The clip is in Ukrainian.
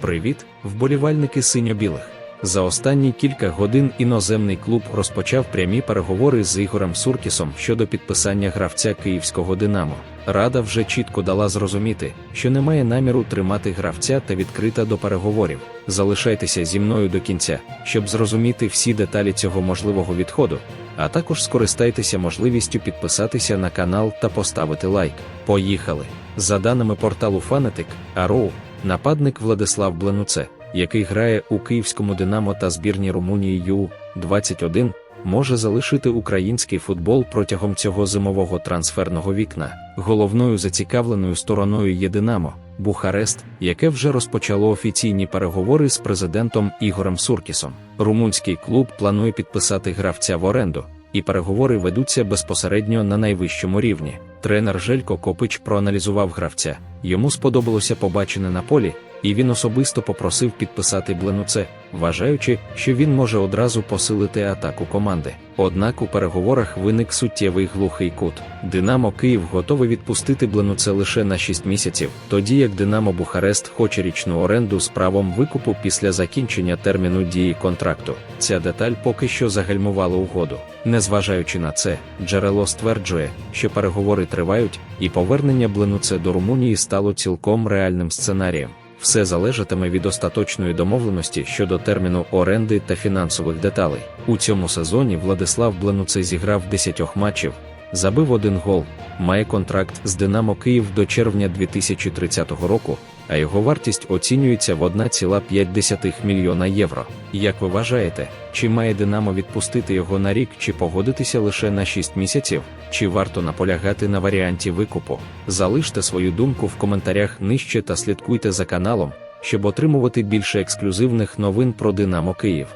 Привіт, вболівальники синьо-білих. За останні кілька годин іноземний клуб розпочав прямі переговори з Ігорем Суркісом щодо підписання гравця київського Динамо. Рада вже чітко дала зрозуміти, що немає наміру тримати гравця та відкрита до переговорів. Залишайтеся зі мною до кінця, щоб зрозуміти всі деталі цього можливого відходу, а також скористайтеся можливістю підписатися на канал та поставити лайк. Поїхали! За даними порталу Ароу, нападник Владислав Бленуце, який грає у київському Динамо та збірні Румунії Ю-21, може залишити український футбол протягом цього зимового трансферного вікна. Головною зацікавленою стороною є Динамо, Бухарест, яке вже розпочало офіційні переговори з президентом Ігорем Суркісом. Румунський клуб планує підписати гравця в оренду, і переговори ведуться безпосередньо на найвищому рівні. Тренер Желько Копич проаналізував гравця. Йому сподобалося побачене на полі, і він особисто попросив підписати Бленуце, вважаючи, що він може одразу посилити атаку команди. Однак у переговорах виник суттєвий глухий кут. Динамо Київ готовий відпустити Бленуце лише на 6 місяців, тоді як Динамо Бухарест хоче річну оренду з правом викупу після закінчення терміну дії контракту. Ця деталь поки що загальмувала угоду. Незважаючи на це, джерело стверджує, що переговори тривають, і повернення Бленуце до Румунії стало цілком реальним сценарієм. Все залежатиме від остаточної домовленості щодо терміну оренди та фінансових деталей. У цьому сезоні Владислав Бленуце зіграв 10 матчів, забив один гол, має контракт з Динамо Київ до червня 2030 року, а його вартість оцінюється в 1,5 мільйона євро. Як ви вважаєте, чи має Динамо відпустити його на рік чи погодитися лише на 6 місяців, чи варто наполягати на варіанті викупу? Залиште свою думку в коментарях нижче та слідкуйте за каналом, щоб отримувати більше ексклюзивних новин про Динамо Київ.